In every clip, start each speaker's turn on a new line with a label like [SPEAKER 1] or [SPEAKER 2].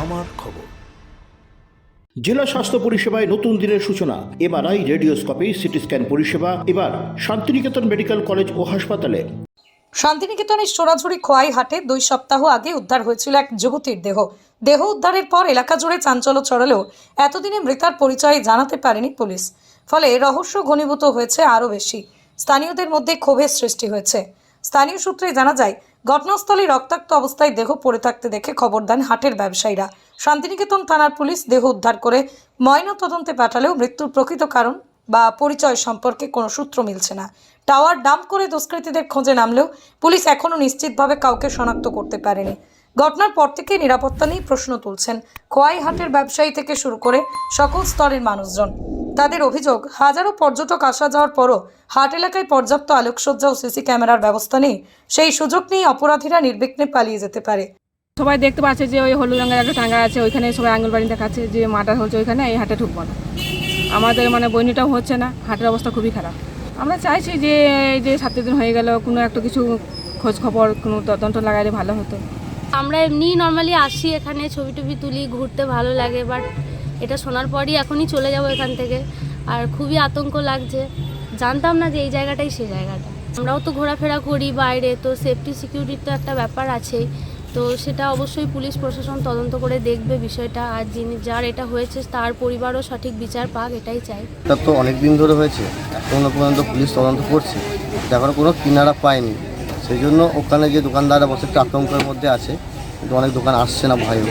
[SPEAKER 1] আমার খবর। জেলা স্বাস্থ্য পরিষেবায় নতুন দিনের সূচনা, এমআরআই, রেডিওস্কোপি, সিটি স্ক্যান পরিষেবা, এবার শান্তিনিকেতন মেডিকেল কলেজ ও হাসপাতালে।
[SPEAKER 2] শান্তিনিকেতনের চোরাঝুরি খোয়াই হাটে দুই সপ্তাহ আগে উদ্ধার হয়েছিল এক যুবতীর দেহ। দেহ উদ্ধারের পর এলাকা জুড়ে চাঞ্চল্য ছড়ালেও এতদিনে মৃতার পরিচয় জানাতে পারেনি পুলিশ। ফলে রহস্য ঘনীভূত হয়েছে আরও বেশি। স্থানীয়দের মধ্যে ক্ষোভের সৃষ্টি হয়েছে। স্থানীয় সূত্রে জানা যায় ঘটনাস্থলে রক্তাক্ত অবস্থায় দেহ পড়ে থাকতে দেখে খবর দেন হাটের ব্যবসায়ীরা। শান্তিনিকেতন থানার পুলিশ দেহ উদ্ধার করে ময়না তদন্তে পাঠালেও মৃত্যুর প্রকৃত কারণ বা পরিচয় সম্পর্কে কোনো সূত্র মিলছে না। টাওয়ার ডাম্প করে দুষ্কৃতীদের খোঁজে নামলেও পুলিশ এখনও নিশ্চিতভাবে কাউকে শনাক্ত করতে পারেনি। ঘটনার পর থেকে নিরাপত্তা নিয়ে প্রশ্ন তুলছেন খোয়াই হাটের ব্যবসায়ী থেকে শুরু করে সকল স্তরের মানুষজন। তাদের অভিযোগ হাজারো পর্যটক আসা যাওয়ার পরও হাট এলাকায় পর্যাপ্ত আলোকসজ্জা ও সিসি ক্যামেরার ব্যবস্থা নেই। সেই সুযোগ নিয়ে অপরাধীরা নির্বিঘ্নে পালিয়ে যেতে পারে।
[SPEAKER 3] সবাই দেখতে পাচ্ছে যে ওই হলুদ রঙের একটা টাঙ্গা আছে ওইখানে সবাই আঙুলবাড়ি দেখাচ্ছে যে মার্ডার হচ্ছে ওইখানে এই হাটে ঢুকবো না। আমাদের মানে বইনিটাও হচ্ছে না হাটের অবস্থা খুবই খারাপ। আমরা চাইছি যে এই যে সাত দিন হয়ে গেল কোনো একটা কিছু খোঁজ খবর কোনো তদন্ত লাগাইলে ভালো হতো।
[SPEAKER 4] আমরা এমনি নর্মালি আসি এখানে ছবি টবি তুলি ঘুরতে ভালো লাগে বাট এটা শোনার পরই এখনই চলে যাব এখান থেকে। আর খুবই আতঙ্ক লাগছে। জানতাম না যে এই জায়গাটাই সেই জায়গাটা। আমরাও তো ঘোরাফেরা করি বাইরে, তো সেফটি সিকিউরিটির তো একটা ব্যাপার আছেই। তো সেটা অবশ্যই পুলিশ, প্রশাসন তদন্ত করে দেখবে বিষয়টা। আর যিনি, যার এটা হয়েছে, তার পরিবারও সঠিক বিচার পাক, এটাই চাই।
[SPEAKER 5] এটা তো অনেক দিন ধরে হয়েছে। এখনও পর্যন্ত পুলিশ তদন্ত করছে। এখনও কোনো কিনারা পায়নি। সেই জন্য ওখানে যে দোকানদাররা বসে একটু আতঙ্কের মধ্যে আছে, কিন্তু অনেক দোকান আসছে না, ভয়ে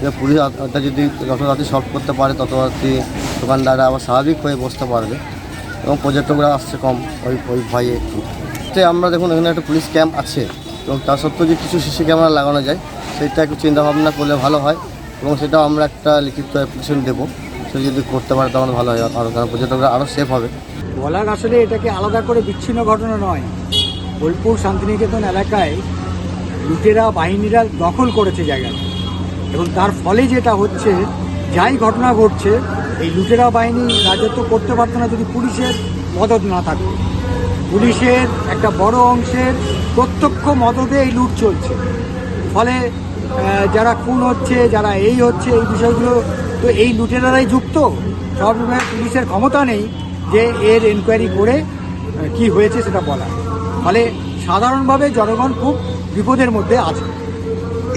[SPEAKER 5] যে পুলিশ এটা যদি যত রাতে সলভ করতে পারে তত রাতে দোকানদাররা আবার স্বাভাবিক হয়ে বসতে পারবে এবং পর্যটকরা আসছে কম ওই ওই ভয়ে একটু। তো আমরা দেখুন, এখানে একটা পুলিশ ক্যাম্প আছে এবং তা সত্ত্বেও যে কিছু সিসি ক্যামেরা লাগানো যায়, সেটা একটু চিন্তাভাবনা করলে ভালো হয় এবং সেটাও আমরা একটা লিখিত অ্যাপ্লিকেশন দেবো। সে যদি করতে পারে তখন ভালো হয়। আরও কারণ পর্যটকরা আরও সেফ হবে।
[SPEAKER 6] বলার আসলে এটাকে আলাদা করে বিচ্ছিন্ন ঘটনা নয়। বোলপুর শান্তিনিকেতন এলাকায় লুটেরা, বাহিনীরা দখল করেছে জায়গাটা। এবং তার ফলে যেটা হচ্ছে, যাই ঘটনা ঘটছে, এই লুটেরা বাহিনী রাজত্ব করতে পারতো না যদি পুলিশের মদত না থাকতো। পুলিশের একটা বড় অংশের প্রত্যক্ষ মদতে এই লুট চলছে। ফলে যারা খুন হচ্ছে, যারা এই হচ্ছে, এই বিষয়গুলো, তো এই লুটেরারাই যুক্ত। সবসময় পুলিশের ক্ষমতা নেই যে এর এনকোয়ারি করে কি হয়েছে সেটা বলা ফলে সাধারণভাবে জনগণ খুব বিপদের মধ্যে আছে।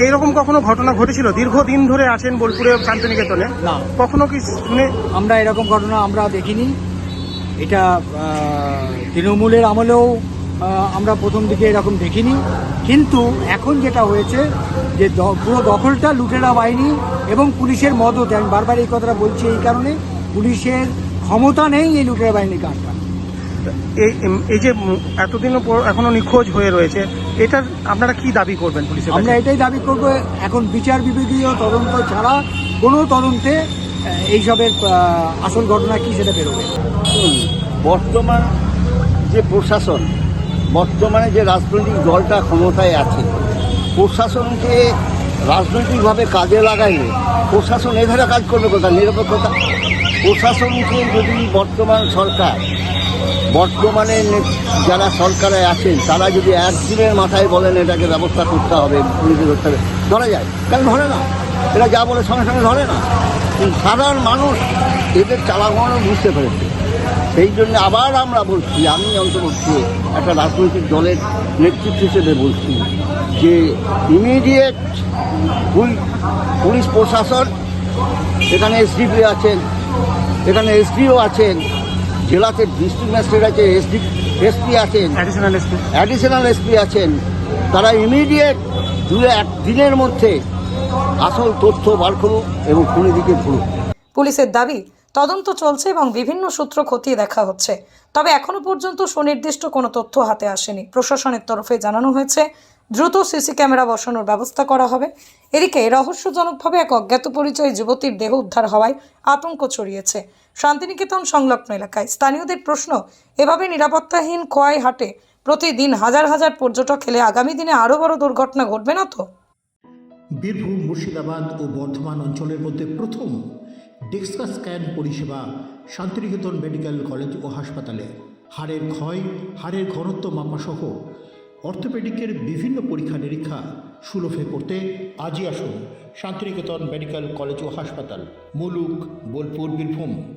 [SPEAKER 7] এইরকম কখনো ঘটনা ঘটেছিল? দীর্ঘদিন ধরে আছেন বোলপুরে শান্তিনিকেতনে।
[SPEAKER 6] না।
[SPEAKER 7] কখনো কি শুনে
[SPEAKER 6] আমরা এরকম ঘটনা আমরা দেখিনি। এটা তৃণমূলের আমলেও আমরা প্রথম দিকে এরকম দেখিনি। কিন্তু এখন যেটা হয়েছে যে পুরো দখলটা লুটেরা বাহিনী এবং পুলিশের মদত আমি বারবার এই কথাটা বলছি এই কারণে পুলিশের ক্ষমতা নেই এই লুটেরা বাহিনীর কাজটা
[SPEAKER 7] এই যে এতদিন পর এখনও নিখোঁজ হয়ে রয়েছে এটার আপনারা কি দাবি করবেন পুলিশের
[SPEAKER 6] আমরা এটাই দাবি করব এখন বিচার বিভাগীয় তদন্ত ছাড়া কোনো তদন্তে এইসবের আসল ঘটনা কি সেটা বেরোবে
[SPEAKER 8] বর্তমান যে প্রশাসন বর্তমানে যে রাজনৈতিক দলটা ক্ষমতায় আছে প্রশাসনকে রাজনৈতিকভাবে কাজে লাগাইলে প্রশাসন এধারে কাজ করবে কোথায়? নিরপেক্ষতা। প্রশাসনকে যদি বর্তমান সরকার বর্তমানে যারা সরকারে আছেন, তারা যদি একদিনের মাথায় বলেন এটাকে ব্যবস্থা করতে হবে পুলিশে ধরতে হবে, ধরা যায়। কেন ধরে না, এরা যা বলে সঙ্গে সঙ্গে ধরে না। সাধারণ মানুষ এদের চালানো বুঝতে পেরেছে। সেই জন্য আবার আমরা বলছি, আমি অন্তর্ভুক্ত একটা রাজনৈতিক দলের নেতৃত্ব হিসেবে বলছি যে ইমিডিয়েট পুলিশ প্রশাসন, এখানে এসডিপি আছেন, এখানে এসপিও আছেন জেলাতে ডিস্ট্রিক্ট ম্যাজিস্ট্রেট আছে এসডি এসপি আছেন।
[SPEAKER 7] অ্যাডিশনাল এসপি
[SPEAKER 8] অ্যাডিশনাল এসপি আছেন। তারা ইমিডিয়েট দু এক দিনের মধ্যে আসল তথ্য বার করুক এবং খুনিদিকে ধরুক
[SPEAKER 2] পুলিশের দাবি তদন্ত চলছে এবং বিভিন্ন সূত্র খতিয়ে দেখা হচ্ছে। তবে এখনও পর্যন্ত সুনির্দিষ্ট কোনো তথ্য হাতে আসেনি। প্রশাসনের তরফে জানানো হয়েছে দ্রুত সিসি ক্যামেরা বসানোর ব্যবস্থা করা হবে। এদিকে রহস্যজনকভাবে এক অজ্ঞাত পরিচয় যুবতীর দেহ উদ্ধার হওয়ায় আতঙ্ক ছড়িয়েছে। শান্তিনিকেতন সংলগ্ন এলাকায়। স্থানীয়দের প্রশ্ন, এভাবে নিরাপত্তাহীন খোয়াই হাটে প্রতিদিন হাজার হাজার পর্যটক এলে আগামী দিনে আরও বড় দুর্ঘটনা ঘটবে না তো?
[SPEAKER 1] বীরভূম, মুর্শিদাবাদ ও বর্ধমান অঞ্চলের মধ্যে প্রথম ডেক্সকা স্ক্যান পরিষেবা শান্তিনিকেতন মেডিকেল কলেজ ও হাসপাতালে। হাড়ের ক্ষয়, হাড়ের ঘনত্ব মাপাসহ অর্থোপেডিকের বিভিন্ন পরীক্ষা নিরীক্ষা সুলভে করতে আজই আসুন শান্তিনিকেতন মেডিকেল কলেজ ও হাসপাতাল, মুলুক, বোলপুর, বীরভূম।